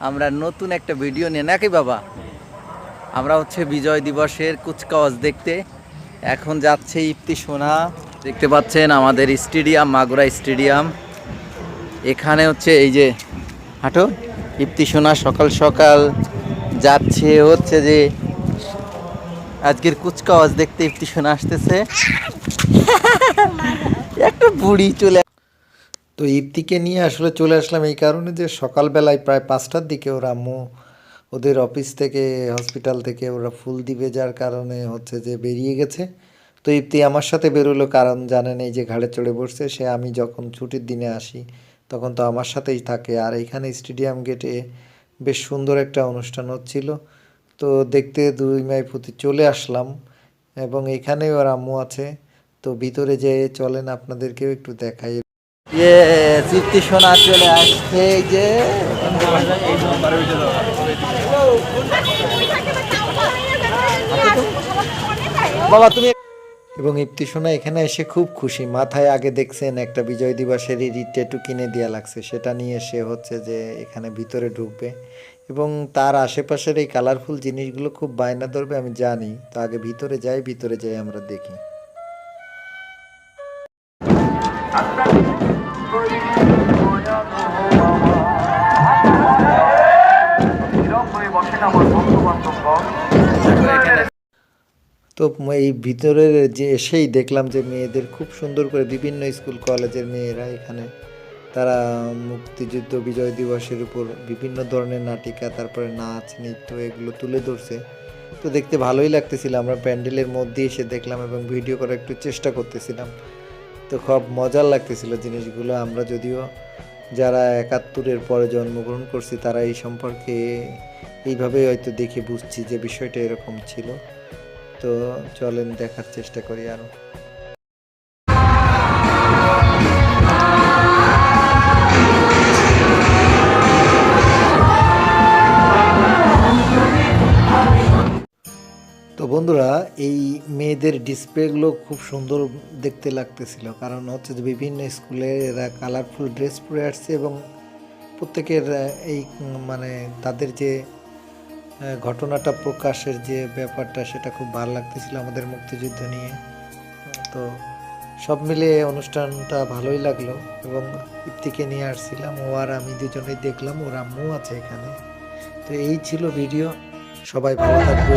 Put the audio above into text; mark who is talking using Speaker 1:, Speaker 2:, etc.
Speaker 1: আমরা নতুন একটা ভিডিও নিয়ে নাকি বাবা? আমরা হচ্ছে বিজয় দিবসের কুচকাওয়াজ দেখতে। এখন যাচ্ছে ইপ্তি সোনা। দেখতে পাচ্ছেন আমাদের স্টেডিয়াম মাগুরা স্টেডিয়াম। এখানে হচ্ছে এই যে হাঁটো ইপ্তি সোনা সকাল সকাল যাচ্ছে হচ্ছে যে আজকের কুচকাওয়াজ দেখতে ইপ্তি সোনা আসতেছে। একটা বুড়ি চলে
Speaker 2: তো ইপ্তিকে নিয়ে আসলে চলে আসলাম এই কারণে যে সকালবেলায় প্রায় পাঁচটার দিকে ওরা আম্মু ওদের অফিস থেকে, হসপিটাল থেকে ওরা ফুল দিবে, যার কারণে হচ্ছে যে বেরিয়ে গেছে। তো ইপ্তি আমার সাথে বেরোলো, কারণ জানেন এই যে ঘাড়ে চড়ে বসছে, সে আমি যখন ছুটির দিনে আসি, তখন তো আমার সাথেই থাকে। আর এখানে স্টেডিয়াম গেটে বেশ সুন্দর একটা অনুষ্ঠান হচ্ছিল। তো দেখতে দুই মাই প্রতি চলে আসলাম, এবং এখানে ওর আম্মু আছে। তো ভিতরে যেয়ে চলেন, আপনাদেরকেও একটু দেখাই।
Speaker 1: ইয়ে তৃপ্তি সোনা চলে আসছে যে। বাবা, তুমি
Speaker 2: এবং এখানে এসে খুব খুশি। মাথায় আগে দেখছেন একটা বিজয় দিবসের টেটু কিনে দেওয়া লাগছে। সেটা নিয়ে সে হচ্ছে যে এখানে ভিতরে ঢুকবে। এবং তার আশেপাশের এই কালারফুল জিনিসগুলো খুব বায়না ধরবে, আমি জানি। তো আগে ভিতরে যাই ভিতরে যাই আমরা দেখি। তো এই ভিতরের যে এসেই দেখলাম যে মেয়েদের খুব সুন্দর করে বিভিন্ন স্কুল কলেজের মেয়েরা এখানে, তারা মুক্তিযুদ্ধ, বিজয় দিবসের উপর বিভিন্ন ধরনের নাটিকা, তারপরে নাচ, নৃত্য এগুলো তুলে ধরছে। তো দেখতে ভালোই লাগতেছিল, আমরা প্যান্ডেলের মধ্যে এসে দেখলাম এবং ভিডিও করার একটু চেষ্টা করতেছিলাম। তো খুব মজার লাগতেছিল জিনিসগুলো, আমরা যদিও যারা একাত্তরের পরে জন্মগ্রহণ করছি, তারা এই সম্পর্কে এইভাবেই হয়তো দেখে বুঝছি যে বিষয়টা এরকম ছিল। তো চলেন দেখার চেষ্টা করি আরও। বন্ধুরা, এই মেয়েদের ডিসপ্লেগুলো খুব সুন্দর দেখতে লাগতেছিল। কারণ হচ্ছে যে বিভিন্ন স্কুলে এরা কালারফুল ড্রেস পরে আসছে এবং প্রত্যেকের এই মানে তাদের যে ঘটনাটা, প্রকাশের যে ব্যাপারটা, সেটা খুব ভালো লাগতেছিল আমাদের মুক্তিযুদ্ধ নিয়ে। তো সব মিলে অনুষ্ঠানটা ভালোই লাগল এবং ইফতিকে নিয়ে আসছিলাম। ও আর আমি দুজনেই দেখলাম, ওর আম্মু আছে এখানে। তো এই ছিল ভিডিও সবাই ভালো থাকবে।